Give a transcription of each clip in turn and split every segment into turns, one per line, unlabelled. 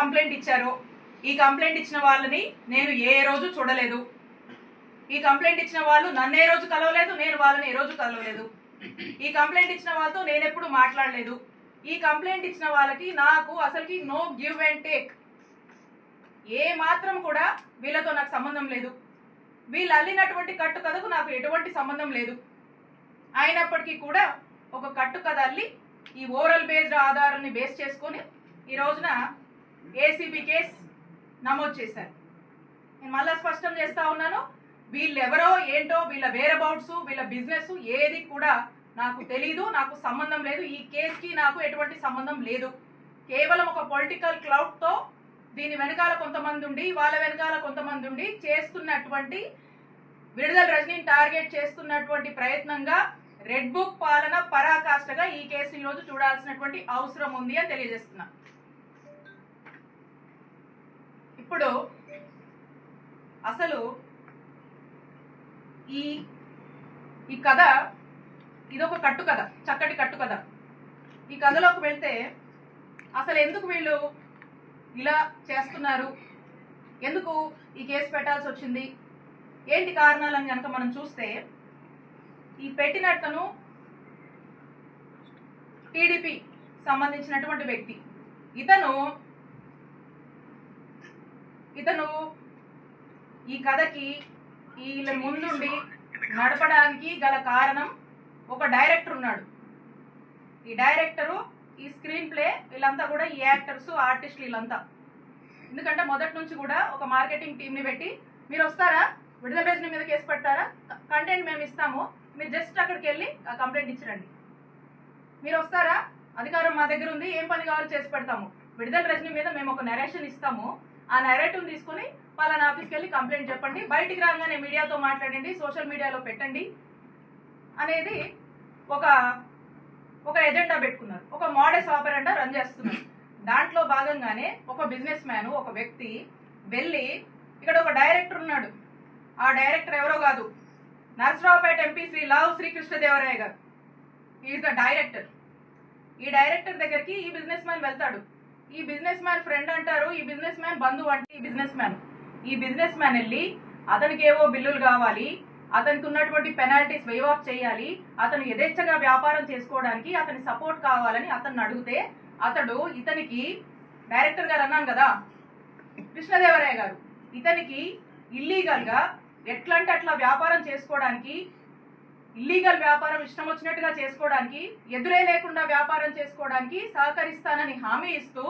Complaint ఇచ్చారో. ఈ complaint ఇచ్చిన వాళ్ళని నేను ఏ రోజు చూడలేదు. ఈ కంప్లైంట్ ఇచ్చిన వాళ్ళు నన్ను ఏ రోజు కలవలేదు నేను వాళ్ళని ఏ రోజు కలవలేదు. ఈ కంప్లైంట్ ఇచ్చిన వాళ్ళతో నేను ఎప్పుడు మాట్లాడలేదు. ఈ కంప్లైంట్ ఇచ్చిన వాళ్ళకి నాకు అసలుకి నో గివ్ అండ్ టేక్. ఏ మాత్రం కూడా వీళ్ళతో నాకు సంబంధం లేదు. వీళ్ళు అల్లినటువంటి కట్టు కథకు నాకు ఎటువంటి సంబంధం లేదు. అయినప్పటికీ కూడా ఒక కట్టు కథ అల్లి ఈ ఓరల్ బేస్డ్ ఆధారాన్ని బేస్ చేసుకొని ఈ రోజున ఏసీబీ కేస్ నమోదు చేశారు. నేను మళ్ళా స్పష్టం చేస్తా ఉన్నాను. వీళ్ళెవరో ఏంటో వీళ్ళ వేరబౌట్స్ వీళ్ళ బిజినెస్ ఏది కూడా నాకు తెలీదు నాకు సంబంధం లేదు. ఈ కేసుకి నాకు ఎటువంటి సంబంధం లేదు. కేవలం ఒక పొలిటికల్ క్లౌడ్తో దీని వెనకాల కొంతమంది ఉండి వాళ్ళ వెనకాల కొంతమంది ఉండి చేస్తున్నటువంటి విడుదల రజనీని టార్గెట్ చేస్తున్నటువంటి ప్రయత్నంగా రెడ్ బుక్ పాలన పరాకాష్ఠగా ఈ కేసు ఈరోజు రోజు చూడాల్సినటువంటి అవసరం ఉంది అని తెలియజేస్తున్నా. ఇప్పుడు అసలు ఈ ఈ కథ ఇదొక కట్టు కథ చక్కటి కట్టు కథ. ఈ కథలోకి వెళ్తే అసలు ఎందుకు వీళ్ళు ఇలా చేస్తున్నారు? ఎందుకు ఈ కేసు పెట్టాల్సి వచ్చింది? ఏంటి కారణాలని కనుక మనం చూస్తే ఈ పెట్టినతను టీడీపీ సంబంధించినటువంటి వ్యక్తి. ఇతను ఇతను ఈ కథకి వీళ్ళ ముందుండి నడపడానికి గల కారణం ఒక డైరెక్టర్ ఉన్నాడు. ఈ డైరెక్టరు ఈ స్క్రీన్ ప్లే వీళ్ళంతా కూడా ఈ యాక్టర్స్ ఆర్టిస్టులు వీళ్ళంతా. ఎందుకంటే మొదటి నుంచి కూడా ఒక మార్కెటింగ్ టీంని పెట్టి మీరు వస్తారా? విడుదల రజని మీద కేసు పెడతారా? కంటెంట్ మేము ఇస్తాము. మీరు జస్ట్ అక్కడికి వెళ్ళి ఆ కంప్లైంట్ ఇచ్చిరండి. మీరు వస్తారా? అధికారం మా దగ్గర ఉంది. ఏం పని కావాలో చేసి పెడతాము. విడుదల రజని మీద మేము ఒక నెరేషన్ ఇస్తాము. ఆ నెరేటివ్ తీసుకుని పలానా ఆఫీస్కి వెళ్ళి కంప్లైంట్ చెప్పండి. బయటికి రాగానే మీడియాతో మాట్లాడండి సోషల్ మీడియాలో పెట్టండి అనేది ఒక ఒక ఎజెండా పెట్టుకున్నారు. ఒక మోడల్స్ ఆపరెండా రన్ చేస్తున్నారు. దాంట్లో భాగంగానే ఒక బిజినెస్ మ్యాన్ ఒక వ్యక్తి వెళ్ళి ఇక్కడ ఒక డైరెక్టర్ ఉన్నాడు. ఆ డైరెక్టర్ ఎవరో కాదు నరసరావుపేట ఎంపీ శ్రీ లావు శ్రీకృష్ణదేవరాయ గారు. ఈజ్ ద డైరెక్టర్ ఈ డైరెక్టర్ దగ్గరికి ఈ బిజినెస్ మ్యాన్ వెళ్తాడు. ఈ బిజినెస్ మ్యాన్ ఫ్రెండ్ అంటారు ఈ బిజినెస్ మ్యాన్ బంధువు అంటే ఈ బిజినెస్ మ్యాన్. ఈ బిజినెస్ మ్యాన్ వెళ్ళి అతనికి ఏవో బిల్లులు కావాలి అతనికి ఉన్నటువంటి పెనాల్టీస్ వేవ్ ఆఫ్ చేయాలి అతను యథేచ్ఛగా వ్యాపారం చేసుకోవడానికి అతని సపోర్ట్ కావాలని అతన్ని అడిగితే అతడు ఇతనికి డైరెక్టర్ గారు అన్నాను కదా కృష్ణదేవరాయ గారు ఇతనికి ఇల్లీగల్గా ఎట్లంటే అట్లా వ్యాపారం చేసుకోవడానికి ఇల్లీగల్ వ్యాపారం ఇష్టం వచ్చినట్టుగా చేసుకోవడానికి ఎదురే లేకుండా వ్యాపారం చేసుకోవడానికి సహకరిస్తానని హామీ ఇస్తూ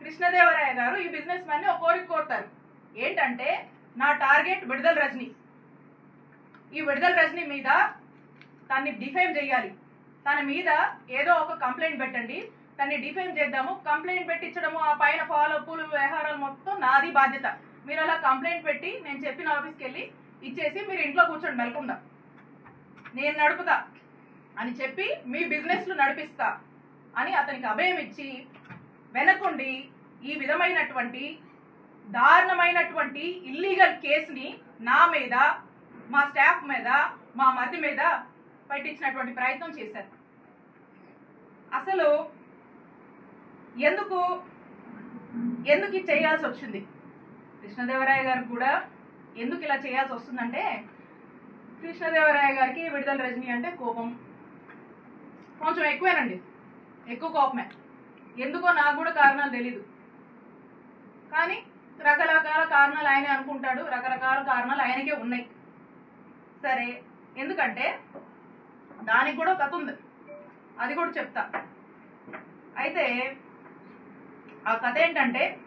కృష్ణదేవరాయ గారు ఈ బిజినెస్ మ్యాన్ని ఒక కోరిక కోరుతారు. ఏంటంటే నా టార్గెట్ విడుదల రజని. ఈ విడుదల రజని మీద తన్ని డిఫైమ్ చేయాలి తన మీద ఏదో ఒక కంప్లైంట్ పెట్టండి. తన్ని డిఫైమ్ చేద్దాము. కంప్లైంట్ పెట్టించడము ఆ పైన ఫాలో పూలు వ్యవహారాలు మొత్తం నాది బాధ్యత. మీరు అలా కంప్లైంట్ పెట్టి నేను చెప్పిన ఆఫీస్కి వెళ్ళి ఇచ్చేసి మీరు ఇంట్లో కూర్చోండి మెలకుందాం నేను నడుపుతా అని చెప్పి మీ బిజినెస్లు నడిపిస్తా అని అతనికి అభయం ఇచ్చి వెనకుండి ఈ విధమైనటువంటి దారుణమైనటువంటి ఇల్లీగల్ కేసుని నా మీద మా స్టాఫ్ మీద మా మధ్య మీద పట్టించినటువంటి ప్రయత్నం చేశారు. అసలు ఎందుకు ఎందుకు ఇది చేయాల్సి వచ్చింది? కృష్ణదేవరాయ గారు కూడా ఎందుకు ఇలా చేయాల్సి వస్తుందంటే కృష్ణదేవరాయ గారికి విడుదల రజనీ అంటే కోపం. కొంచెం ఎక్కువేనండి. ఎక్కువ కోపమే. ఎందుకో నాకు కూడా కారణాలు తెలీదు. కానీ రకరకాల కారణాలు ఆయనే అనుకుంటాడు. రకరకాల కారణాలు ఆయనకే ఉన్నాయి. సరే ఎందుకంటే దానికి కూడా కథ ఉంది. అది కూడా చెప్తా. అయితే ఆ కథ ఏంటంటే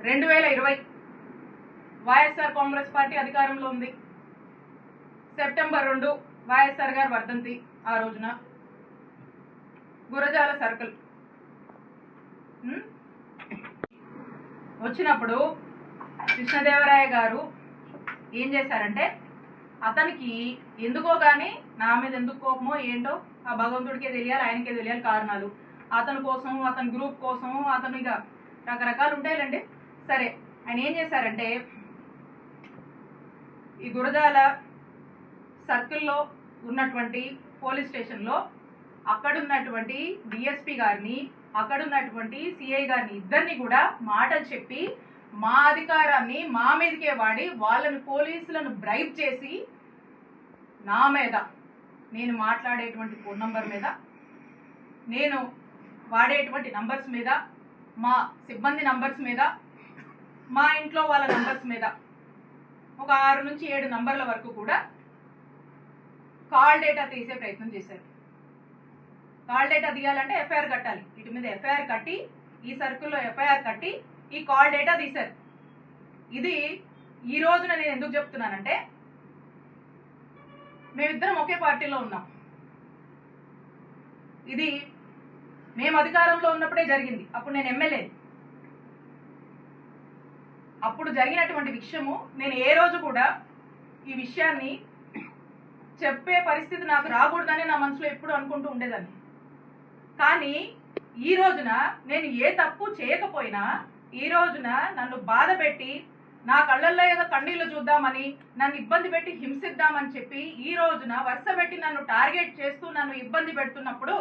రెండు వేల ఇరవై వైఎస్ఆర్ కాంగ్రెస్ పార్టీ అధికారంలో ఉంది. సెప్టెంబర్ రెండు వైఎస్ఆర్ గారు వర్ధంతి ఆ రోజున. గురజాల సర్కిల్. వచ్చినప్పుడు కృష్ణదేవరాయ గారు ఏం చేశారంటే అతనికి ఎందుకో కానీ నా మీద ఎందుకు కోపమో ఏంటో ఆ భగవంతుడికే తెలియాలి ఆయనకే తెలియాలి కారణాలు. అతని కోసం అతని గ్రూప్ కోసం అతను ఇక రకరకాలు ఉంటాయిలండి. సరే ఆయన ఏం చేశారంటే ఈ గురజాల సర్కిల్లో ఉన్నటువంటి పోలీస్ స్టేషన్లో అక్కడున్నటువంటి డిఎస్పి గారిని అక్కడున్నటువంటి సిఐ గారిని ఇద్దరిని కూడా మాటలు చెప్పి మా అధికారాన్ని మా మీదకే వాడి వాళ్ళని పోలీసులను బ్రైబ్ చేసి నా మీద నేను మాట్లాడేటువంటి ఫోన్ నంబర్ మీద నేను వాడేటువంటి నంబర్స్ మీద మా సిబ్బంది నంబర్స్ మీద మా ఇంట్లో వాళ్ళ నంబర్స్ మీద ఒక ఆరు నుంచి ఏడు నంబర్ల వరకు కూడా కాల్ డేటా తీసే ప్రయత్నం చేశారు. కాల్ డేటా తీయాలంటే ఎఫ్ఐఆర్ కట్టాలి. వీటి మీద ఎఫ్ఐఆర్ కట్టి ఈ సర్కిల్లో ఎఫ్ఐఆర్ కట్టి ఈ కాల్ డేటా తీశారు. ఇది ఈ రోజున నేను ఎందుకు చెప్తున్నానంటే మేమిద్దరం ఒకే పార్టీలో ఉన్నాం. ఇది మేము అధికారంలో ఉన్నప్పుడే జరిగింది. అప్పుడు నేను ఎమ్మెల్యే అప్పుడు జరిగినటువంటి విషయము నేను ఏ రోజు కూడా ఈ విషయాన్ని చెప్పే పరిస్థితి నాకు రాకూడదని నా మనసులో ఎప్పుడు అనుకుంటూ ఉండేదాన్ని. కానీ ఈ రోజున నేను ఏ తప్పు చేయకపోయినా ఈ రోజున నన్ను బాధ పెట్టి నా కళ్ళల్లో ఏదో కన్నీళ్ళు చూద్దామని నన్ను ఇబ్బంది పెట్టి హింసిద్దామని చెప్పి ఈ రోజున వరుస పెట్టి నన్ను టార్గెట్ చేస్తూ నన్ను ఇబ్బంది పెడుతున్నప్పుడు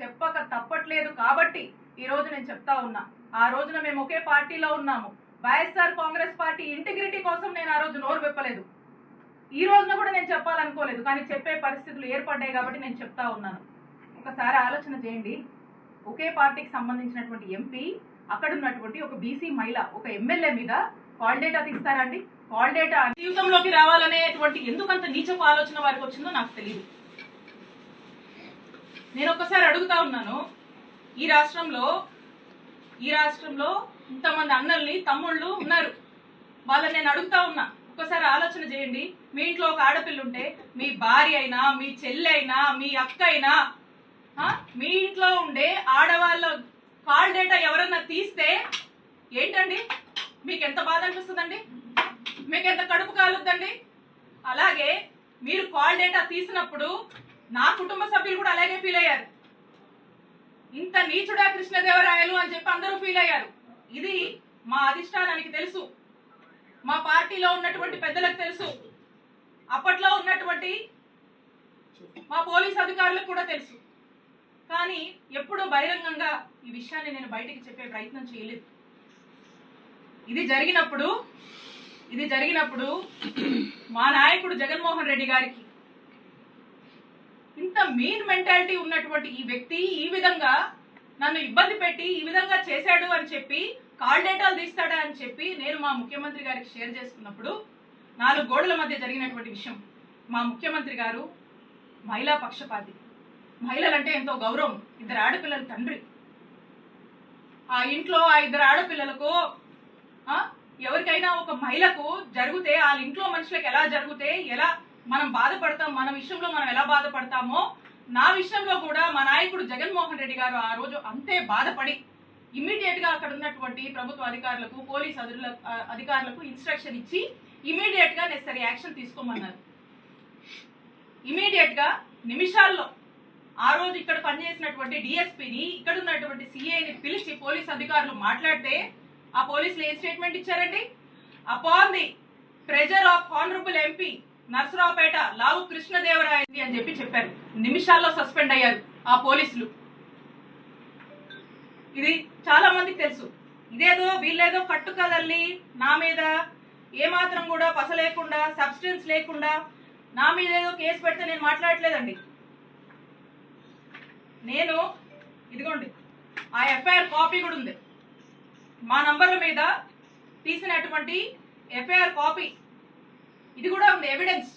చెప్పక తప్పట్లేదు కాబట్టి ఈ రోజు నేను చెప్తా ఉన్నా. ఆ రోజున మేము ఒకే పార్టీలో ఉన్నాము. వైఎస్ఆర్ కాంగ్రెస్ పార్టీ ఇంటిగ్రిటీ కోసం నేను ఆ రోజు నోరు విప్పలేదు. ఈ రోజున కూడా నేను చెప్పాలనుకోలేదు కానీ చెప్పే పరిస్థితులు ఏర్పడ్డాయి కాబట్టి నేను చెప్తా ఉన్నాను. ఒకసారి ఆలోచన చేయండి. ఒకే పార్టీకి సంబంధించినటువంటి ఎంపీ అక్కడ ఉన్నటువంటి ఒక బీసీ మహిళ ఒక ఎమ్మెల్యే మీద కాల్ డేటా తీస్తారండి కాల్ డేటా జీవితంలోకి రావాలనేటువంటి ఎందుకంత నీచపు ఆలోచన వారికి వచ్చిందో నాకు తెలియదు నేను ఒక్కసారి అడుగుతా ఉన్నాను. ఈ రాష్ట్రంలో ఈ రాష్ట్రంలో ఇంతమంది అన్నల్ని తమ్ముళ్ళు ఉన్నారు. వాళ్ళని నేను అడుగుతా ఉన్నా. ఒక్కసారి ఆలోచన చేయండి. మీ ఇంట్లో ఒక ఆడపిల్ల ఉంటే మీ భార్య అయినా మీ చెల్లి అయినా మీ అక్క అయినా మీ ఇంట్లో ఉండే ఆడవాళ్ళ కాల్ డేటా ఎవరన్నా తీస్తే ఏంటండి? మీకు ఎంత బాధ అనిపిస్తుందండి? మీకు ఎంత కడుపు కాలుద్దండి? అలాగే మీరు కాల్ డేటా తీసినప్పుడు నా కుటుంబ సభ్యులు కూడా అలాగే ఫీల్ అయ్యారు. ఇంత నీచుడా కృష్ణదేవరాయలు అని చెప్పి అందరూ ఫీల్ అయ్యారు. ఇది మా అధిష్టానానికి తెలుసు. మా పార్టీలో ఉన్నటువంటి పెద్దలకు తెలుసు. అప్పట్లో ఉన్నటువంటి మా పోలీస్ అధికారులకు కూడా తెలుసు. కానీ ఎప్పుడూ బహిరంగంగా ఈ విషయాన్ని నేను బయటికి చెప్పే ప్రయత్నం చేయలేదు. ఇది జరిగినప్పుడు ఇది జరిగినప్పుడు మా నాయకుడు జగన్మోహన్ రెడ్డి గారికి ఇంత మీన్ మెంటాలిటీ ఉన్నటువంటి ఈ వ్యక్తి ఈ విధంగా నన్ను ఇబ్బంది పెట్టి ఈ విధంగా చేశాడు అని చెప్పి కాల్ డేటాలు తీస్తాడా అని చెప్పి నేను మా ముఖ్యమంత్రి గారికి షేర్ చేసుకున్నప్పుడు నాలుగు గోడల మధ్య జరిగినటువంటి విషయం. మా ముఖ్యమంత్రి గారు మహిళా పక్షపాతి. మహిళలంటే ఎంతో గౌరవం. ఇద్దరు ఆడపిల్లల తండ్రి. ఆ ఇంట్లో ఆ ఇద్దరు ఆడపిల్లలకు ఎవరికైనా ఒక మహిళకు జరిగితే వాళ్ళ ఇంట్లో మనుషులకు ఎలా జరిగితే ఎలా మనం బాధపడతాం మన విషయంలో మనం ఎలా బాధపడతామో నా విషయంలో కూడా మా నాయకుడు జగన్మోహన్ రెడ్డి గారు ఆ రోజు అంతే బాధపడి ఇమీడియట్గా అక్కడ ఉన్నటువంటి ప్రభుత్వ అధికారులకు పోలీస్ అధుల అధికారులకు ఇన్స్ట్రక్షన్ ఇచ్చి ఇమీడియట్గా నెసరీ యాక్షన్ తీసుకోమన్నారు. ఇమీడియట్గా నిమిషాల్లో ఆ రోజు ఇక్కడ పనిచేసినటువంటి డిఎస్పీని ఇక్కడ ఉన్నటువంటి సిఐని పిలిచి పోలీస్ అధికారులు మాట్లాడితే ఆ పోలీసులు ఏ స్టేట్మెంట్ ఇచ్చారండి? Upon the pressure of honourable MP Narasaraopet Lavu కృష్ణదేవరాయని అని చెప్పి చెప్పారు. నిమిషాల్లో సస్పెండ్ అయ్యారు ఆ పోలీసులు. ఇది చాలా మందికి తెలుసు. ఇదేదో వీళ్ళేదో కట్టు కదల్లి నా మీద ఏమాత్రం కూడా పస లేకుండా సబ్స్టెన్స్ లేకుండా నా మీద ఏదో కేసు పెడితే నేను మాట్లాడట్లేదండి. నేను ఇదిగోండి ఆ ఎఫ్ఐఆర్ కాపీ కూడా ఉంది. మా నంబర్ల మీద తీసినటువంటి ఎఫ్ఐఆర్ కాపీ ఇది కూడా ఉంది ఎవిడెన్స్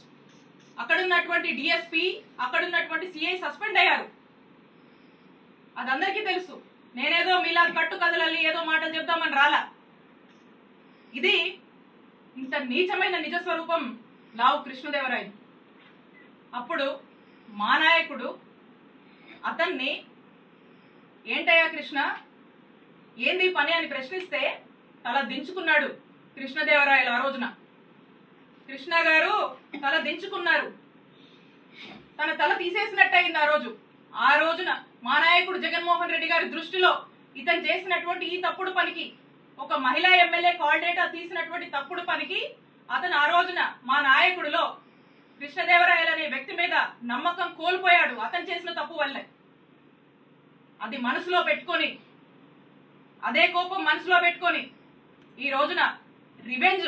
అక్కడ ఉన్నటువంటి డిఎస్పి అక్కడ ఉన్నటువంటి సిఐ సస్పెండ్ అయ్యారు. అది అందరికీ తెలుసు. నేనేదో మీలా కట్టు కదలాలి ఏదో మాటలు చెప్దామని రాలా. ఇది ఇంత నీచమైన నిజ స్వరూపం లావు కృష్ణదేవరాయలు అప్పుడు మా నాయకుడు అతన్ని ఏంటయ్యా కృష్ణ? ఏంది పని? అని ప్రశ్నిస్తే తల దించుకున్నాడు కృష్ణదేవరాయలు ఆ రోజున. కృష్ణ గారు తల దించుకున్నారు. తన తల తీసేసినట్టయింది ఆ రోజు. ఆ రోజున మా నాయకుడు జగన్మోహన్ రెడ్డి గారి దృష్టిలో ఇతను చేసినటువంటి ఈ తప్పుడు పనికి ఒక మహిళా ఎమ్మెల్యే కాల్ డేటా తీసినటువంటి తప్పుడు పనికి అతను ఆ రోజున మా నాయకుడిలో కృష్ణదేవరాయలు అనే వ్యక్తి మీద నమ్మకం కోల్పోయాడు అతను చేసిన తప్పు వల్లే. అది మనసులో పెట్టుకొని అదే కోపం మనసులో పెట్టుకొని ఈ రోజున రివెంజ్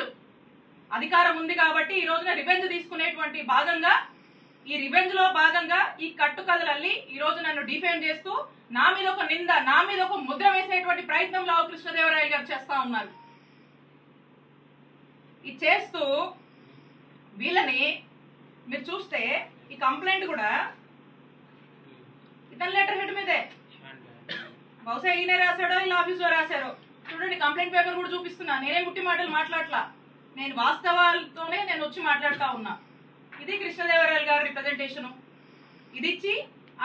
అధికారం ఉంది కాబట్టి ఈ రోజున రివెంజ్ తీసుకునేటువంటి భాగంగా ఈ రివెంజ్లో భాగంగా ఈ కట్టు కథలల్లి ఈ రోజు నన్ను డిఫేమ్ చేస్తూ నా మీద ఒక నింద నా మీద ఒక ముద్ర వేసేటువంటి ప్రయత్నం లావు కృష్ణదేవరాయలు గారు చేస్తా ఉన్నారు. ఇది చేస్తూ వీళ్ళని మీరు చూస్తే ఈ కంప్లైంట్ కూడా ఇతని లెటర్ హెడ్ మీదే. బహుశా ఈయన రాశాడో ఇలా ఆఫీస్లో రాశారో. చూడండి కంప్లైంట్ పేపర్ కూడా చూపిస్తున్నా. నేనే ముట్టి మాటలు మాట్లాడలా నేను వాస్తవాలతోనే నేను వచ్చి మాట్లాడుతూ ఉన్నా. ఇది కృష్ణదేవరాయలు గారి రిప్రజెంటేషన్ ఇది ఇచ్చి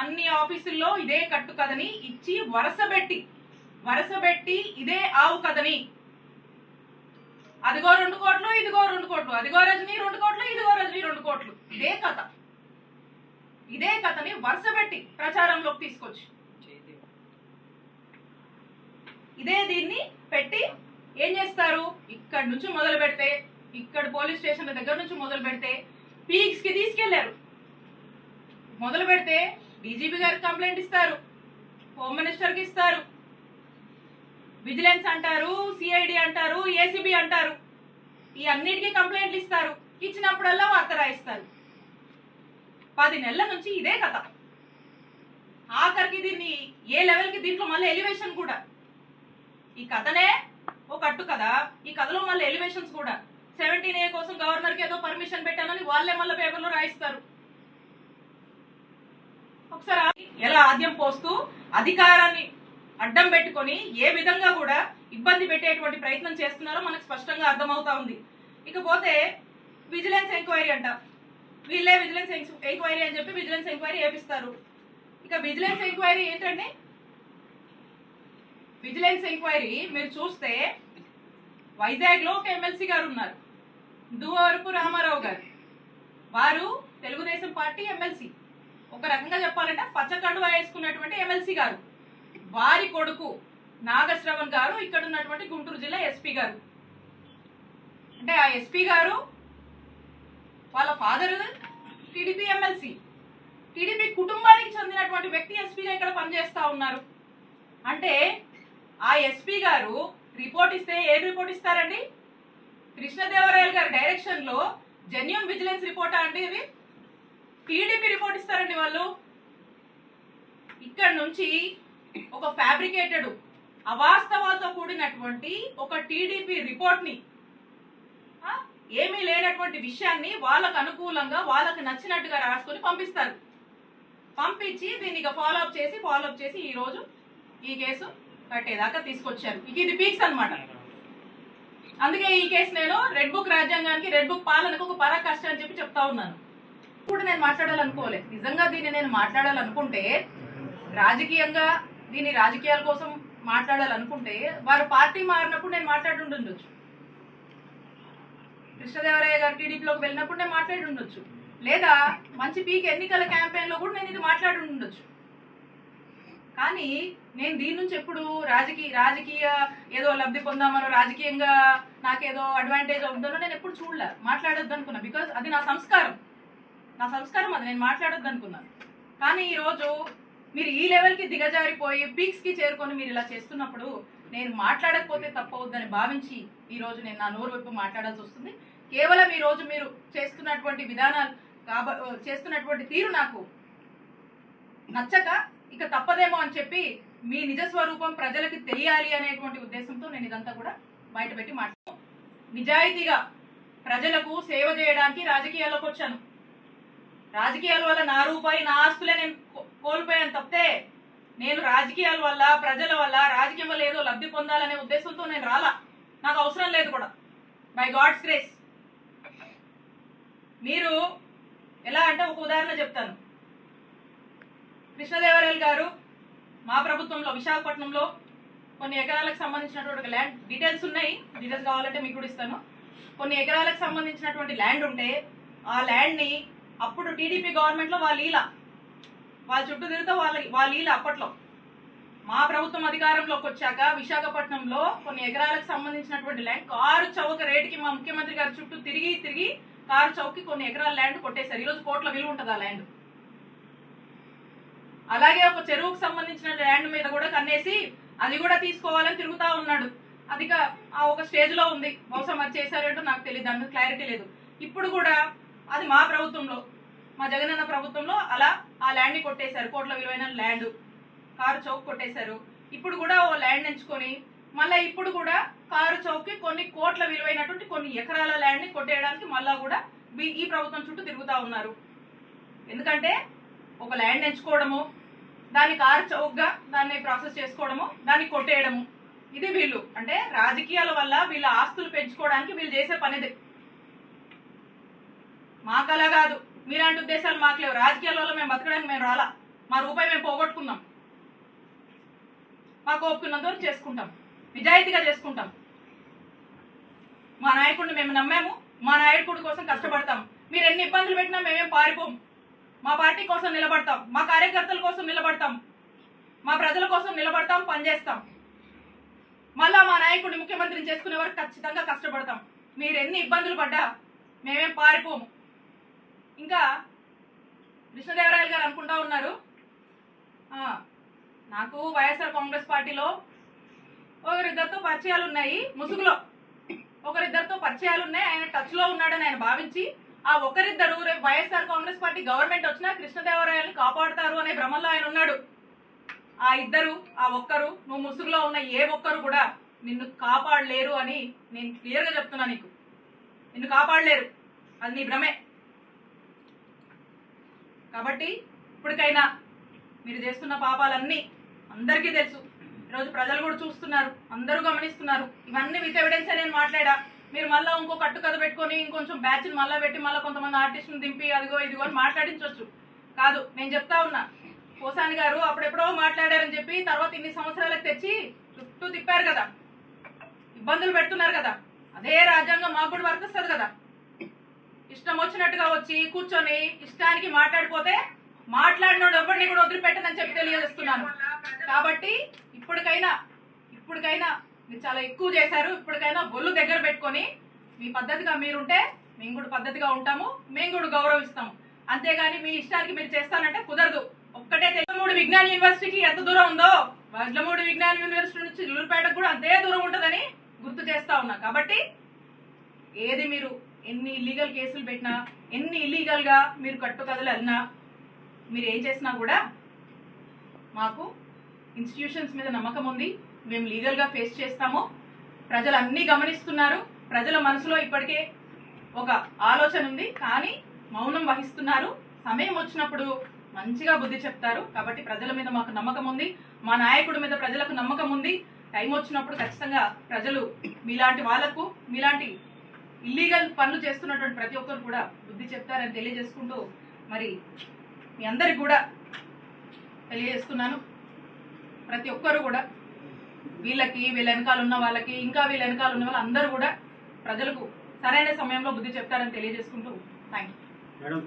అన్ని ఆఫీసుల్లో ఇదే కట్టు కథని ఇచ్చి వరసబెట్టి వరసబెట్టి ఇదే ఆవు కథని. అదిగో రెండు కోట్లు ఇదిగో రెండు కోట్లు అదిగో రజనీ రెండు కోట్లు ఇదిగో రజనీ రెండు కోట్లు. ఇదే కథ. ఇదే కథని వరుసపెట్టి ప్రచారంలోకి తీసుకొచ్చి. ఇదే దీన్ని పెట్టి ఏం చేస్తారు? ఇక్కడ నుంచి మొదలు పెడితే ఇక్కడ పోలీస్ స్టేషన్ల దగ్గర నుంచి మొదలు పెడితే పీక్స్కి తీసుకెళ్ళారు. మొదలు పెడితే డీజీపీ గారికి కంప్లైంట్ ఇస్తారు. హోమ్ మినిస్టర్కి ఇస్తారు. విజిలెన్స్ అంటారు సిఐడి అంటారు ఏసీబీ అంటారు. ఈ అన్నిటికీ కంప్లైంట్లు ఇస్తారు. ఇచ్చినప్పుడల్లా వార్త రాయిస్తారు. పది నెలల నుంచి ఇదే కథ. ఆఖరికి దీన్ని ఏ లెవెల్కి దీంట్లో మళ్ళీ ఎలివేషన్ కూడా. ఈ కథనే ఓ కట్టు కదా? ఈ కథలో మళ్ళీ ఎలివేషన్స్ కూడా. సెవెంటీన్ ఏ కోసం గవర్నర్కి ఏదో పర్మిషన్ పెట్టానని వాళ్ళే మళ్ళీ పేపర్లో రాయిస్తారు. ఒకసారి ఎలా ఆద్యం పోస్తూ అధికారాన్ని అడ్డం పెట్టుకొని ఏ విధంగా కూడా ఇబ్బంది పెట్టేటువంటి ప్రయత్నం చేస్తున్నారో మనకు స్పష్టంగా అర్థమవుతా ఉంది. ఇకపోతే విజిలెన్స్ ఎంక్వైరీ అంట. వీళ్ళే విజిలెన్స్ ఎంక్వైరీ అని చెప్పి విజిలెన్స్ ఎంక్వైరీ చేపిస్తారు ఇక విజిలెన్స్ ఎంక్వైరీ ఏంటంటే విజిలెన్స్ ఎంక్వైరీ మీరు చూస్తే వైజాగ్లో ఒక ఎమ్మెల్సీ గారు ఉన్నారు. దువరపు రామారావు గారు. వారు తెలుగుదేశం పార్టీ ఎమ్మెల్సీ ఒక రకంగా చెప్పాలంటే పచ్చకండువా వేసుకున్నటువంటి ఎమ్మెల్సీ గారు. వారి కొడుకు నాగశ్రవణ్ గారు ఇక్కడ ఉన్నటువంటి గుంటూరు జిల్లా ఎస్పీ గారు. అంటే ఆ ఎస్పీ గారు వాళ్ళ ఫాదర్ టీడీపీ ఎమ్మెల్సీ టీడీపీ కుటుంబానికి చెందినటువంటి వ్యక్తి ఎస్పీగా ఇక్కడ పనిచేస్తూ ఉన్నారు. అంటే ఆ ఎస్పీ గారు రిపోర్ట్ ఇస్తే ఏం రిపోర్ట్ ఇస్తారండి? కృష్ణదేవరాయలు గారి డైరెక్షన్లో జెన్యున్ విజిలెన్స్ రిపోర్టా అండి ఇది? టీడీపీ రిపోర్ట్ ఇస్తారండి వాళ్ళు. ఇక్కడ నుంచి ఒక ఫ్యాబ్రికేటెడ్ అవాస్తవాలతో కూడినటువంటి ఒక టీడీపీ రిపోర్ట్ని ఏమీ లేనటువంటి విషయాన్ని వాళ్ళకు అనుకూలంగా వాళ్ళకు నచ్చినట్టుగా రాసుకొని పంపిస్తారు. పంపించి దీన్ని ఇక ఫాలో అప్ చేసి ఫాలో అప్ చేసి ఈరోజు ఈ కేసు కట్టేదాకా తీసుకొచ్చారు. ఇక ఇది పీక్స్ అన్నమాట. అందుకే ఈ కేసు నేను రెడ్ బుక్ రాజ్యాంగానికి రెడ్ బుక్ పాలనకు ఒక పరాకాష్ట అని చెప్పి చెప్తా ఉన్నాను. ఇప్పుడు నేను మాట్లాడాలనుకోలే. నిజంగా దీన్ని నేను మాట్లాడాలనుకుంటే రాజకీయంగా దీన్ని రాజకీయాల కోసం మాట్లాడాలనుకుంటే వారు పార్టీ మారినప్పుడు నేను మాట్లాడుండొచ్చు కృష్ణదేవరాయ గారు టీడీపీలోకి వెళ్ళినప్పుడు నేను మాట్లాడి ఉండొచ్చు. లేదా మంచి పీక్ ఎన్నికల క్యాంపెయిన్లో కూడా నేను ఇది మాట్లాడి ఉండొచ్చు. కానీ నేను దీని నుంచి ఎప్పుడు రాజకీయ రాజకీయ ఏదో లబ్ధి పొందామనో రాజకీయంగా నాకేదో అడ్వాంటేజ్ అవుతుందనో నేను ఎప్పుడు చూడలే. మాట్లాడొద్దు అనుకున్నా. బికాజ్ అది నా సంస్కారం. నా సంస్కారం అది. నేను మాట్లాడొద్దు అనుకున్నాను కానీ ఈరోజు మీరు ఈ లెవెల్కి దిగజారిపోయి పీక్స్కి చేరుకొని మీరు ఇలా చేస్తున్నప్పుడు నేను మాట్లాడకపోతే తప్పవద్దని భావించి ఈరోజు నేను నా నోరు వైపు మాట్లాడాల్సి వస్తుంది. కేవలం ఈ రోజు మీరు చేస్తున్నటువంటి విధానాలు కాబ చేస్తున్నటువంటి తీరు నాకు నచ్చక ఇక తప్పదేమో అని చెప్పి మీ నిజ స్వరూపం ప్రజలకి తెలియాలి అనేటువంటి ఉద్దేశంతో నేను ఇదంతా కూడా బయట పెట్టి మాట్లాడు నిజాయితీగా ప్రజలకు సేవ చేయడానికి రాజకీయాల్లోకి వచ్చాను. రాజకీయాల వల్ల నా రూపాయి నా ఆస్తులే నేను కో- కోల్పోయాను తప్పితే నేను రాజకీయాల వల్ల ప్రజల వల్ల రాజకీయం వల్ల ఏదో లబ్ధి పొందాలనే ఉద్దేశంతో నేను రాలా. నాకు అవసరం లేదు కూడా. బై గాడ్స్ గ్రేస్ మీరు ఎలా అంటే ఒక ఉదాహరణ చెప్తాను. కృష్ణదేవరాయలు గారు మా ప్రభుత్వంలో విశాఖపట్నంలో కొన్ని ఎకరాలకు సంబంధించినటువంటి ల్యాండ్ డీటెయిల్స్ ఉన్నాయి. డీటెయిల్స్ కావాలంటే మీకు కూడా ఇస్తాను. కొన్ని ఎకరాలకు సంబంధించినటువంటి ల్యాండ్ ఉంటే ఆ ల్యాండ్ని అప్పుడు టీడీపీ గవర్నమెంట్లో వాళ్ళ లీల వాళ్ళ చుట్టూ తిరుగుతూ వాళ్ళ వాళ్ళ లీల అప్పట్లో. మా ప్రభుత్వం అధికారంలోకి వచ్చాక విశాఖపట్నంలో కొన్ని ఎకరాలకు సంబంధించినటువంటి ల్యాండ్ కారు చౌక రేటుకి మా ముఖ్యమంత్రి గారి చుట్టూ తిరిగి తిరిగి కారు చౌక్కి కొన్ని ఎకరాల ల్యాండ్ కొట్టేశారు. ఈరోజు కోట్ల విలువ ఉంటుంది ఆ ల్యాండ్ అలాగే ఒక చెరువుకు సంబంధించిన ల్యాండ్ మీద కూడా కన్నేసి అది కూడా తీసుకోవాలని తిరుగుతా ఉన్నాడు. అది ఆ ఒక స్టేజ్లో ఉంది. బహుశా మరి చేశారేంటో నాకు తెలియదు దాని క్లారిటీ లేదు. ఇప్పుడు కూడా అది మా ప్రభుత్వంలో మా జగనన్న ప్రభుత్వంలో అలా ఆ ల్యాండ్ని కొట్టేశారు. కోట్ల విలువైన ల్యాండ్ కారు చౌక్ కొట్టేశారు. ఇప్పుడు కూడా ఓ ల్యాండ్ ఎంచుకొని మళ్ళీ ఇప్పుడు కూడా కారు చౌక్కి కొన్ని కోట్ల విలువైనటువంటి కొన్ని ఎకరాల ల్యాండ్ని కొట్టేయడానికి మళ్ళా కూడా ఈ ప్రభుత్వం చుట్టూ తిరుగుతా ఉన్నారు. ఎందుకంటే ఒక ల్యాండ్ ఎంచుకోవడము దాన్ని కారు చౌక్గా దాన్ని ప్రాసెస్ చేసుకోవడము దాన్ని కొట్టేయడము. ఇది వీళ్ళు. అంటే రాజకీయాల వల్ల వీళ్ళ ఆస్తులు పెంచుకోవడానికి వీళ్ళు చేసే పనిది. మాకలా కాదు. మీలాంటి ఉద్దేశాలు మాకు లేవు. రాజకీయాల వల్ల మేము బతకడానికి మేము రాలా. మా రూపాయి మేము పోగొట్టుకున్నాం మాకు ఒప్పుకున్నంత వరకు చేసుకుంటాం. నిజాయితీగా చేసుకుంటాం. మా నాయకుడిని మేము నమ్మాము. మా నాయకుడి కోసం కష్టపడతాం. మీరు ఎన్ని ఇబ్బందులు పెట్టినా మేమేం పారిపోము మా పార్టీ కోసం నిలబడతాం మా కార్యకర్తల కోసం నిలబడతాం మా ప్రజల కోసం నిలబడతాం పనిచేస్తాం. మళ్ళా మా నాయకుడిని ముఖ్యమంత్రిని చేసుకునే వరకు ఖచ్చితంగా కష్టపడతాం. మీరు ఎన్ని ఇబ్బందులు పడ్డా మేమేం పారిపోము. ఇంకా కృష్ణదేవరాయలు గారు అనుకుంటా ఉన్నారు. నాకు వైఎస్ఆర్ కాంగ్రెస్ పార్టీలో ఒకరిద్దరితో పరిచయాలు ఉన్నాయి ముసుగులో. ఒకరిద్దరితో పరిచయాలు ఉన్నాయి ఆయన టచ్లో ఉన్నాడని ఆయన భావించి ఆ ఒకరిద్దరు రేపు వైఎస్ఆర్ కాంగ్రెస్ పార్టీ గవర్నమెంట్ వచ్చినా కృష్ణదేవరాయల్ని కాపాడుతారు అనే భ్రమంలో ఆయన ఉన్నాడు. ఆ ఇద్దరు ఆ ఒక్కరు నువ్వు ముసుగులో ఉన్న ఏ ఒక్కరు కూడా నిన్ను కాపాడలేరు అని నేను క్లియర్గా చెప్తున్నా నీకు. నిన్ను కాపాడలేరు. అది నీ భ్రమే. కాబట్టి ఇప్పటికైనా మీరు చేస్తున్న పాపాలన్నీ అందరికీ తెలుసు. ఈరోజు ప్రజలు కూడా చూస్తున్నారు అందరూ గమనిస్తున్నారు. ఇవన్నీ విత్ ఎవిడెన్స్ నేను మాట్లాడా. మీరు మళ్ళీ ఇంకో కట్టు కథ పెట్టుకొని ఇంకొంచెం బ్యాచ్ని మళ్ళీ పెట్టి మళ్ళీ కొంతమంది ఆర్టిస్టులు దింపి అదిగో ఇదిగో అని మాట్లాడించవచ్చు కాదు నేను చెప్తా ఉన్నా. పోసాని గారు అప్పుడెప్పుడో మాట్లాడారని చెప్పి తర్వాత ఇన్ని సంవత్సరాలకు తెచ్చి చుట్టూ తిప్పారు కదా. ఇబ్బందులు పెడుతున్నారు కదా. అదే రాజ్యాంగం మాకు కూడా వర్తిస్తుంది కదా. ఇష్టం వచ్చినట్టుగా వచ్చి కూర్చొని ఇష్టానికి మాట్లాడిపోతే మాట్లాడిన ఎవరిని కూడా వదిలిపెట్టనని చెప్పి తెలియజేస్తున్నాను. కాబట్టి ఇప్పటికైనా ఇప్పటికైనా మీరు చాలా ఎక్కువ చేశారు. ఇప్పటికైనా ఒళ్ళు దగ్గర పెట్టుకొని మీ పద్ధతిగా మీరుంటే మేము కూడా పద్ధతిగా ఉంటాము. మేము కూడా గౌరవిస్తాము. అంతేగాని మీ ఇష్టానికి మీరు చేస్తానంటే కుదరదు. ఒక్కటే తెలుగుమూడి విజ్ఞాన యూనివర్సిటీకి ఎంత దూరం ఉందో వడ్లమూడి విజ్ఞాన యూనివర్సిటీ నుంచి లూరుపేటకు కూడా అంతే దూరం ఉంటుందని గుర్తు చేస్తా ఉన్నా. కాబట్టి ఏది మీరు ఎన్ని ఇల్లీగల్ కేసులు పెట్టినా ఎన్ని ఇల్లీగల్గా మీరు కట్టుకథలు అన్నా మీరు ఏం చేసినా కూడా మాకు ఇన్స్టిట్యూషన్స్ మీద నమ్మకం ఉంది. మేము లీగల్గా ఫేస్ చేస్తాము ప్రజలు అన్ని గమనిస్తున్నారు. ప్రజల మనసులో ఇప్పటికే ఒక ఆలోచన ఉంది. కానీ మౌనం వహిస్తున్నారు. సమయం వచ్చినప్పుడు మంచిగా బుద్ధి చెప్తారు. కాబట్టి ప్రజల మీద మాకు నమ్మకం ఉంది. మా నాయకుడి మీద ప్రజలకు నమ్మకం ఉంది. టైం వచ్చినప్పుడు ఖచ్చితంగా ప్రజలు మీలాంటి వాళ్ళకు మీలాంటి ఇల్లీగల్ పనులు చేస్తున్నటువంటి ప్రతి ఒక్కరు కూడా బుద్ధి చెప్తారని తెలియజేసుకుంటూ మరి మీ అందరికి కూడా తెలియజేస్తున్నాను. ప్రతి ఒక్కరు కూడా వీళ్ళకి వీళ్ళ వెనకాల ఉన్న వాళ్ళకి ఇంకా వీళ్ళ వెనకాల ఉన్న వాళ్ళు అందరూ కూడా ప్రజలకు సరైన సమయంలో బుద్ధి చెప్తారని తెలియజేసుకుంటూ థ్యాంక్ యూ